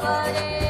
Bye.